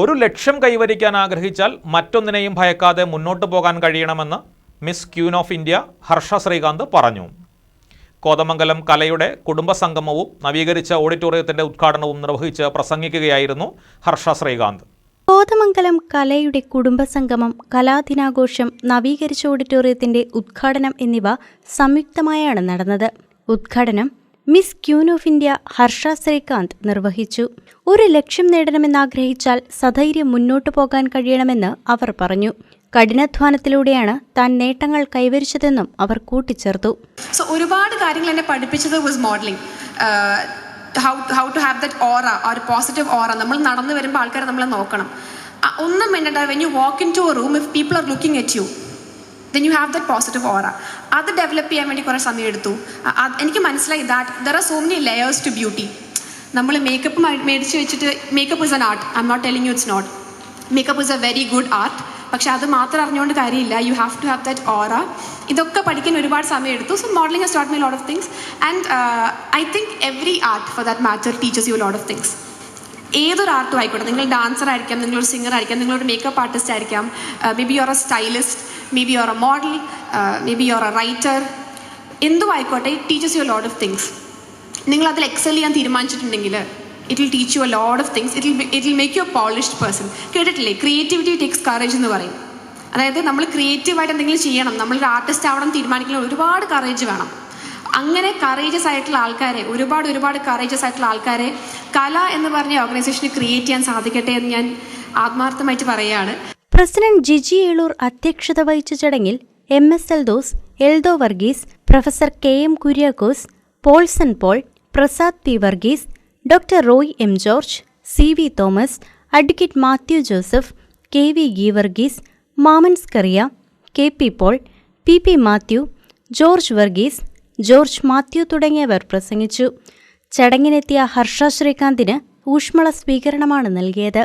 ഒരു ലക്ഷ്യം കൈവരിക്കാൻ ആഗ്രഹിച്ചാൽ മറ്റൊന്നിനെയും ഭയക്കാതെ മുന്നോട്ട് പോകാൻ കഴിയണമെന്ന് Miss Queen of India Harsha Srikanth പറഞ്ഞു. കോതമംഗലം കലയുടെ കുടുംബസംഗമവും നവീകരിച്ച ഓഡിറ്റോറിയത്തിന്റെ ഉദ്ഘാടനവും നിർവഹിച്ച് പ്രസംഗിക്കുകയായിരുന്നു ഹർഷ ശ്രീകാന്ത്. കോതമംഗലം കലയുടെ കുടുംബസംഗമം കലാദിനാഘോഷം നവീകരിച്ച ഓഡിറ്റോറിയത്തിന്റെ ഉദ്ഘാടനം എന്നിവ സംയുക്തമായാണ് നടന്നത്. ഉദ്ഘാടനം Miss Queen of India Harsha Srikanth നിർവഹിച്ചു. ഒരു ലക്ഷ്യം നേടണമെന്നാഗ്രഹിച്ചാൽ സധൈര്യം മുന്നോട്ടു പോകാൻ കഴിയണമെന്ന് അവർ പറഞ്ഞു. കഠിനാധ്വാനത്തിലൂടെയാണ് താൻ നേട്ടങ്ങൾ കൈവരിച്ചതെന്നും അവർ കൂട്ടിച്ചേർത്തു. സോ ഒരുപാട് കാര്യങ്ങൾ എന്നെ പഠിപ്പിച്ചത് was modelling how how to have that aura ഒരു പോസിറ്റീവ് ഓറ നമ്മൾ നടന്നു വരുമ്പോൾ ആൾക്കാരെ നമ്മളെ നോക്കണം. ഒന്നും വേണ്ട when you walk into a room if people are looking at you then you have that positive aura അത് ഡെവലപ്പ് ചെയ്യാൻ വേണ്ടി കുറേ സമയം എടുത്തു. എനിക്ക് മനസ്സിലായി that there are so many layers to beauty നമ്മൾ മേക്കപ്പ് മേടിച്ച് വെച്ചിട്ട് makeup is an art I'm not telling you it's not makeup is a very good art പക്ഷെ അത് മാത്രം അറിഞ്ഞുകൊണ്ട് കാര്യമില്ല. You have to have that aura ഇതൊക്കെ പഠിക്കാൻ ഒരുപാട് സമയം എടുത്തു. So modelling taught my lot of things and I think every art for that matter teaches you lot of things ഏതൊരു ആർട്ടും ആയിക്കോട്ടെ. നിങ്ങൾ ഡാൻസർ ആയിരിക്കാം നിങ്ങളൊരു സിംഗർ ആയിരിക്കാം നിങ്ങളൊരു മേക്കപ്പ് ആർട്ടിസ്റ്റ് ആയിരിക്കാം. Maybe you're a stylist maybe you're a model maybe you're a writer എന്തും ആയിക്കോട്ടെ it teaches you lot of things നിങ്ങൾ അതിൽ എക്സൽ ചെയ്യാൻ തീരുമാനിച്ചിട്ടുണ്ടെങ്കിൽ it will teach you a lot of things it it will make you a polished person കേട്ടിട്ടില്ലേ? Creativity takes courage എന്ന് പറയും. അതായത് നമ്മൾ ക്രിയേറ്റീവായിട്ട് എന്തെങ്കിലും ചെയ്യണം നമ്മളൊരു ആർട്ടിസ്റ്റ് ആവണം തീരുമാനിക്കുന്ന ഒരുപാട് കറേജ് വേണം. അങ്ങനെ കറേജസ് ആയിട്ടുള്ള ആൾക്കാരെ ഒരുപാട് ഒരുപാട് കറേജസ് ആയിട്ടുള്ള ആൾക്കാരെ കല എന്ന് പറഞ്ഞ ഓർഗനൈസേഷന് ക്രിയേറ്റ് ചെയ്യാൻ സാധിക്കട്ടെ എന്ന് ഞാൻ ആത്മാർത്ഥമായിട്ട് പറയുകയാണ്. പ്രസിഡന്റ് ജിജി ഏളൂർ അധ്യക്ഷത വഹിച്ച ചടങ്ങിൽ M S Eldose Eldo Varghese professor K M Kuriakose Paulson Paul Prasad P Varghese doctor Roy M George C V Thomas advocate Mathew Joseph K V ഗി Varghese മാമൻസ് Kuriya K P Paul P P Mathew George Varghese George Mathew തുടങ്ങിയവർ പ്രസംഗിച്ചു. ചടങ്ങിനെത്തിയ ഹർഷ ശ്രീകാന്തിന് ഊഷ്മള സ്വീകരണമാണ് നൽകിയത്.